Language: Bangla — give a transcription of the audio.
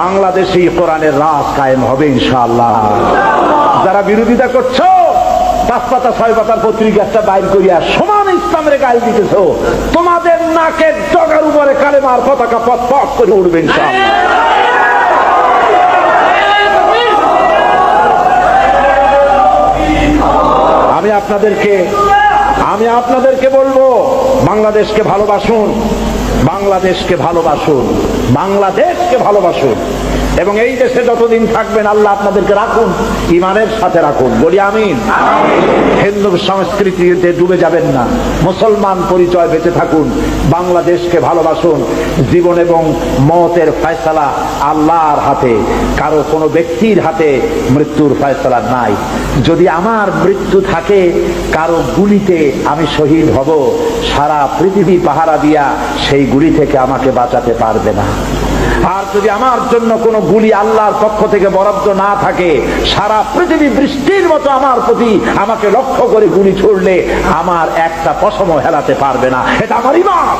বাংলাদেশে কোরআনের রাজ কায়েম হবে, ইনশাআল্লাহ। যারা বিরোধিতা করছ পাঁচ পাতা ছয় পাতার পত্রিকা একটা বাইর করিয়া সমান ইসলামের গায়ে দিতেছ, তোমাদের নাকের জগার উপরে কালেমার পতাকা পথ পথ করে উঠবে আমি আপনাদেরকে আমি আপনাদেরকে বলব, বাংলাদেশকে ভালোবাসুন। বাংলাদেশকে ভালোবাসুন বাংলাদেশকে ভালোবাসুন। এবং এই দেশে যতদিন থাকবেন, আল্লাহ আপনাদেরকে রাখুন ইমানের সাথে রাখুন। বলি আমিন। হিন্দু সংস্কৃতিতে ডুবে যাবেন না। মুসলমান পরিচয় বেঁচে থাকুন, বাংলাদেশকে ভালোবাসুন। জীবন এবং মতের ফয়সালা আল্লাহর হাতে, কারও কোনো ব্যক্তির হাতে মৃত্যুর ফয়সালা নাই। যদি আমার মৃত্যু থাকে, কারও গুলিতে আমি শহীদ হব। সারা পৃথিবী পাহারা দিয়া সেই গুলি থেকে আমাকে বাঁচাতে পারবে না। আর যদি আমার জন্য কোনো গুলি আল্লাহর পক্ষ থেকে বরাদ্দ না থাকে, সারা পৃথিবী বৃষ্টির মতো আমার প্রতি আমাকে লক্ষ্য করে গুলি ছুড়লে আমার একটা পশম হেলাতে পারবে না। এটা আমার ইমান।